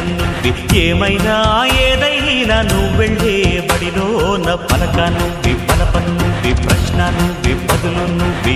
సైన్యం ఏమైనా ఏదైనా నువ్వు వెళ్ళే నా పలక నువ్వే పలప నువ్వే ప్రశ్న నువ్వే బదులు నువ్వే.